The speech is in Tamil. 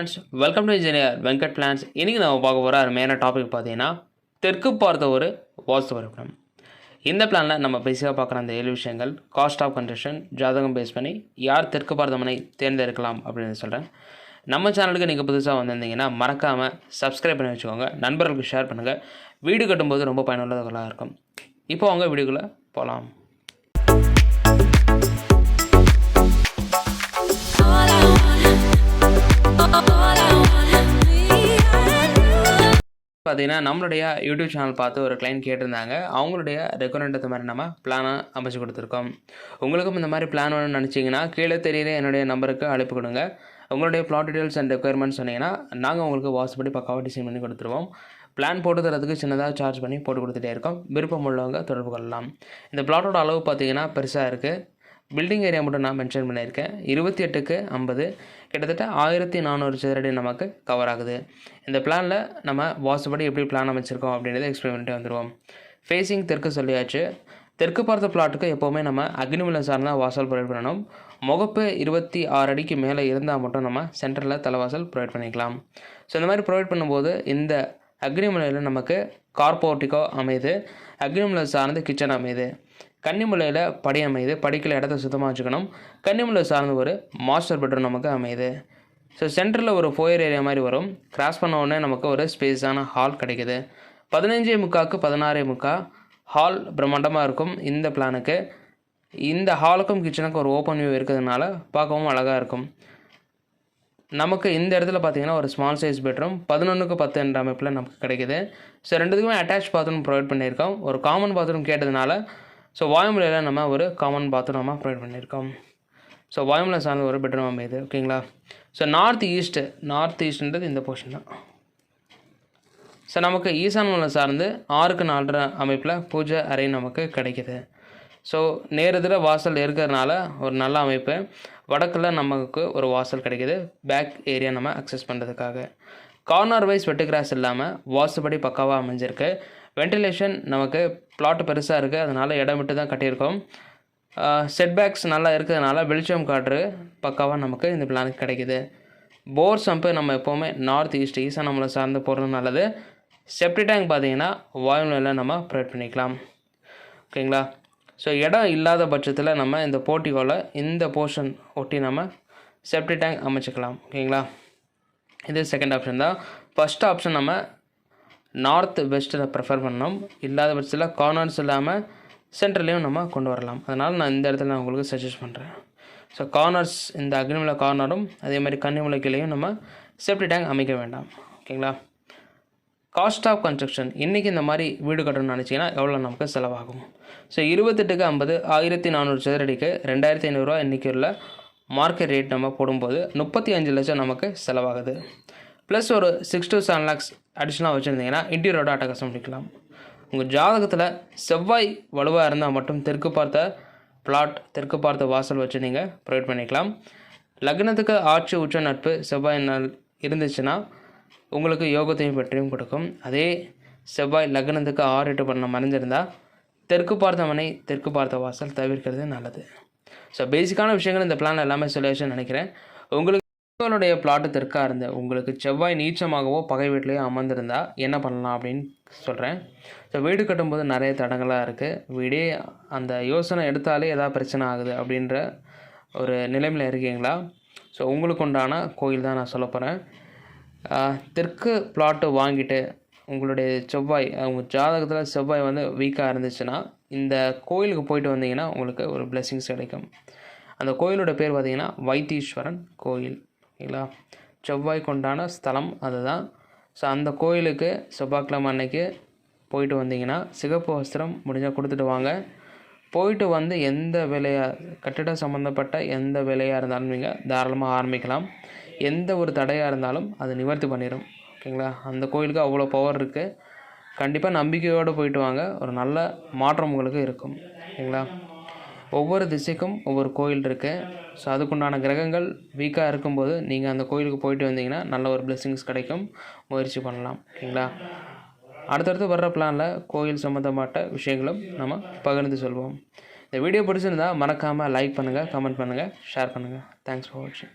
Friends welcome to engineer Venkat plans இன்றைக்கி நம்ம பார்க்க போகிற அருமையான டாபிக் பார்த்தீங்கன்னா தெற்கு பார்த்த ஒரு வாஸ்து வரைபடம் இந்த பிளானில் நம்ம பேசிக்காக பார்க்குற அந்த ஏழு விஷயங்கள் காஸ்ட் ஆஃப் கன்ஸ்ட்ரக்ஷன் ஜாதகம் பேஸ் பண்ணி யார் தெற்கு பார்த்த மனை தேர்ந்தெடுக்கலாம் அப்படின்னு சொல்கிறேன் நம்ம சேனலுக்கு நீங்கள் புதுசாக வந்திருந்தீங்கன்னா மறக்காமல் சப்ஸ்கிரைப் பண்ணி வச்சுக்கோங்க. நண்பர்களுக்கு ஷேர் பண்ணுங்கள் வீடு கட்டும்போது ரொம்ப பயனுள்ளதாக இருக்கும். இப்போ அவங்க வீடியோக்குள்ளே போகலாம் பார்த்தீங்கன்னா நம்மளுடைய யூடியூப் சேனல் பார்த்து ஒரு கிளைண்ட் கேட்டிருந்தாங்க. அவங்களுடைய ரெக்குவரண்ட் மாதிரி நம்ம பிளானை அமைச்சு கொடுத்துருக்கோம். உங்களுக்கும் இந்த மாதிரி பிளான் வேணும்னு நினச்சிங்கன்னா கீழே தெரியிற என்னுடைய நம்பருக்கு அழைப்பு கொடுங்க. உங்களுடைய ப்ளாட் டீடைல்ஸ் அண்ட் ரெக்குயர்மெண்ட் சொன்னீங்கன்னா நாங்கள் உங்களுக்கு வாட்ஸ்படி பக்காவாக டிசைன் பண்ணி கொடுத்துருவோம். பிளான் போட்டு தரதுக்கு சின்னதாக சார்ஜ் பண்ணி போட்டு கொடுத்துட்டே இருக்கோம். விருப்பம் உள்ளவங்க தொடர்பு கொள்ளலாம். இந்த பிளாட்டோட அளவு பார்த்தீங்கன்னா பெருசாக இருக்குது பில்டிங் ஏரியா மட்டும் நான் மென்ஷன் பண்ணியிருக்கேன். இருபத்தி எட்டுக்கு ஐம்பது. கிட்டத்தட்ட ஆயிரத்தி நானூறு சதுரடி நமக்கு கவர் ஆகுது. இந்த பிளானில் நம்ம வாசுபடி எப்படி பிளான் அமைச்சிருக்கோம் அப்படின்றத எக்ஸ்பிளைன் பண்ணிட்டு வந்துடுவோம் ஃபேஸிங் தெற்கு சொல்லியாச்சு. தெற்கு பார்த்த பிளாட்டுக்கு எப்போவுமே நம்ம அக்னிமலை சார்ந்த வாசல் ப்ரொவைட் பண்ணணும். முகப்பு இருபத்தி ஆறு அடிக்கு மேலே இருந்தால் மட்டும் நம்ம சென்டரில் தலைவாசல் ப்ரொவைட் பண்ணிக்கலாம். ஸோ இந்த மாதிரி ப்ரொவைட் பண்ணும்போது இந்த அக்னிமலையில் நமக்கு கார்போர்ட்டிக்கோ அமையுது. அக்னிமலை சார்ந்த கிச்சன் அமையுது. கன்னிமுலையில் படி அமையுது. படிக்கல இடத்த சுத்தமாக வச்சுக்கணும். கன்னிமுலை சார்ந்து ஒரு மாஸ்டர் பெட்ரூம் நமக்கு அமையுது. ஸோ சென்டரில் ஒரு ஃபோயர் ஏரியா மாதிரி வரும். கிராஸ் பண்ண உடனே நமக்கு ஒரு ஸ்பேஸான ஹால் கிடைக்குது. பதினஞ்சே முக்காவுக்கு பதினாறே முக்கா ஹால் பிரம்மாண்டமாக இருக்கும். இந்த பிளானுக்கு இந்த ஹாலுக்கும் கிச்சனுக்கும் ஒரு ஓப்பன் வியூ இருக்கிறதுனால பார்க்கவும் அழகாக இருக்கும். நமக்கு இந்த இடத்துல பார்த்தீங்கன்னா ஒரு ஸ்மால் சைஸ் பெட்ரூம் பதினொன்றுக்கு பத்து என்ற அமைப்பில் நமக்கு கிடைக்கிது. ஸோ ரெண்டுத்துக்குமே அட்டாச் பாத்ரூம் ப்ரொவைட் பண்ணியிருக்கோம். ஒரு காமன் பாத்ரூம் கேட்டதுனால ஸோ வாயுமலையில் நம்ம ஒரு காமன் பாத்ரூம் நம்ம ப்ரொவைட் பண்ணியிருக்கோம். ஸோ வாயுமலை சார்ந்த ஒரு பெட்ரூம் அமையுது ஓகேங்களா ஸோ நார்த் ஈஸ்ட்டு நார்த் ஈஸ்ட்ன்றது இந்த போர்ஷன் தான். ஸோ நமக்கு ஈசான் மலை சார்ந்து ஆறுக்கு நாலரை அமைப்பில் பூஜை அறை நமக்கு கிடைக்குது. ஸோ நேரத்தில் வாசல் இருக்கிறதுனால ஒரு நல்ல அமைப்பு. வடக்கில் நமக்கு ஒரு வாசல் கிடைக்கிது. பேக் ஏரியா நம்ம அக்சஸ் பண்ணுறதுக்காக கார்னர் வைஸ் வெட்டு கிராஸ் இல்லாமல் வாசுபடி பக்காவாக அமைஞ்சிருக்கு. வென்டிலேஷன் நமக்கு பிளாட் பெருசாக இருக்குது அதனால் இடம் விட்டு தான் கட்டியிருக்கோம். செட்பேக்ஸ் நல்லா இருக்கிறதுனால வெளிச்சம் காற்று பக்காவாக நமக்கு இந்த பிளானுக்கு கிடைக்குது. போர் சம்பு நம்ம எப்போவுமே நார்த் ஈஸ்ட் ஈஸ்டாக நம்மளை சார்ந்து போகிறது நல்லது. செப்டி டேங்க் பார்த்தீங்கன்னா வாயுநிலையில் நம்ம ப்ரொவைட் பண்ணிக்கலாம். ஓகேங்களா? ஸோ இடம் இல்லாத பட்சத்தில் நம்ம இந்த போட்டிகோவில் இந்த போர்ஷன் ஒட்டி நம்ம செப்டி டேங்க் அமைச்சிக்கலாம். ஓகேங்களா? இது செகண்ட் ஆப்ஷன் தான். ஃபஸ்ட் ஆப்ஷன் நம்ம நார்த் வெஸ்ட்டில் ப்ரிஃபர் பண்ணோம் இல்லாத பட்சத்தில் கார்னர்ஸ் இல்லாமல் சென்டர்லேயும் நம்ம கொண்டு வரலாம். அதனால் நான் இந்த இடத்துல நான் உங்களுக்கு சஜஸ்ட் பண்ணுறேன் ஸோ கார்னர்ஸ் இந்த அக்னிமலை கார்னரும் அதே மாதிரி கன்னிமலை கீழையும் நம்ம சேஃப்டி டேங்க் அமைக்க வேண்டாம். ஓகேங்களா காஸ்ட் ஆஃப் கன்ஸ்ட்ரக்ஷன் இன்றைக்கி இந்த மாதிரி வீடு கட்டணும்னு நினச்சிங்கன்னா எவ்வளோ நமக்கு செலவாகும்? ஸோ இருபத்தெட்டுக்கு ஐம்பது ஆயிரத்தி நானூறு சதுரடிக்கு ரெண்டாயிரத்தி ஐநூறுரூவா இன்றைக்கி உள்ள மார்க்கெட் ரேட் நம்ம போடும்போது முப்பத்தி அஞ்சு லட்சம் நமக்கு செலவாகுது. ப்ளஸ் ஒரு சிக்ஸ் டு செவன் லேக்ஸ் அடிஷ்னலாக வச்சுருந்தீங்கன்னா இன்டீரியரோட அட்டகாசம் முடிக்கலாம் உங்கள் ஜாதகத்தில் செவ்வாய் வலுவாக இருந்தால் மட்டும் தெற்கு பார்த்த பிளாட் தெற்கு பார்த்த வாசல் வச்சு நீங்கள் ப்ரொவைட் பண்ணிக்கலாம். லக்னத்துக்கு ஆட்சி உச்ச நட்பு செவ்வாய் நாள் இருந்துச்சுன்னா உங்களுக்கு யோகத்தையும் பற்றியும் கொடுக்கும். அதே செவ்வாய் லக்னத்துக்கு ஆறு எட்டு பண்ண மறைஞ்சிருந்தால் தெற்கு பார்த்த மனை தெற்கு பார்த்த வாசல் தவிர்க்கிறது நல்லது. ஸோ பேசிக்கான விஷயங்கள் இந்த பிளான் எல்லாமே சொல்லியாச்சுன்னு நினைக்கிறேன். உங்களுக்கு உங்களுடைய பிளாட்டு தெற்காக இருந்து உங்களுக்கு செவ்வாய் நீச்சமாகவோ பகை வீட்லேயோ அமர்ந்திருந்தால் என்ன பண்ணலாம் அப்படின்னு சொல்கிறேன் ஸோ வீடு கட்டும்போது நிறைய தடங்களாக இருக்குது வீடே அந்த யோசனை எடுத்தாலே எதாவது பிரச்சனை ஆகுது அப்படின்ற ஒரு நிலைமையில் இருக்கீங்களா? ஸோ உங்களுக்கு உண்டான கோயில் தான் நான் சொல்ல போகிறேன் தெற்கு பிளாட்டு வாங்கிட்டு உங்களுடைய செவ்வாய் உங்கள் ஜாதகத்தில் செவ்வாய் வந்து வீக்காக இருந்துச்சுன்னா இந்த கோயிலுக்கு போயிட்டு வந்தீங்கன்னா உங்களுக்கு ஒரு பிளெஸ்ஸிங்ஸ் கிடைக்கும். அந்த கோயிலோட பேர் பார்த்தீங்கன்னா வைத்தீஸ்வரன் கோயில். ஓகேங்களா? செவ்வாய் கொண்டான ஸ்தலம் அதுதான். ஸோ அந்த கோயிலுக்கு செவ்வாய்க்கிழமை அன்னைக்கு போயிட்டு வந்தீங்கன்னா சிகப்பு வஸ்திரம் முடிஞ்சால் கொடுத்துட்டு வாங்க. போயிட்டு வந்து எந்த வேலையாக கட்டிட சம்மந்தப்பட்ட எந்த வேலையாக இருந்தாலும் நீங்கள் தாராளமாக ஆரம்பிக்கலாம். எந்த ஒரு தடையாக இருந்தாலும் அது நிவர்த்தி பண்ணிடும் ஓகேங்களா? அந்த கோயிலுக்கு அவ்வளோ பவர் இருக்குது கண்டிப்பாக நம்பிக்கையோடு போயிட்டு வாங்க. ஒரு நல்ல மாற்றம் உங்களுக்கு இருக்கும். ஓகேங்களா? ஒவ்வொரு திசைக்கும் ஒவ்வொரு கோயில் இருக்குது ஸோ அதுக்குண்டான கிரகங்கள் வீக்காக இருக்கும்போது நீங்கள் அந்த கோயிலுக்கு போயிட்டு வந்தீங்கன்னா நல்ல ஒரு பிளெஸ்ஸிங்ஸ் கிடைக்கும். முயற்சி பண்ணலாம். ஓகேங்களா? அடுத்தடுத்து வர்ற பிளானில் கோயில் சம்மந்தப்பட்ட விஷயங்களும் நம்ம பகிர்ந்து சொல்வோம். இந்த வீடியோ பிடிச்சிருந்தா மறக்காமல் லைக் பண்ணுங்கள் கமெண்ட் பண்ணுங்கள் ஷேர் பண்ணுங்கள் தேங்க்ஸ் ஃபார் வாட்சிங்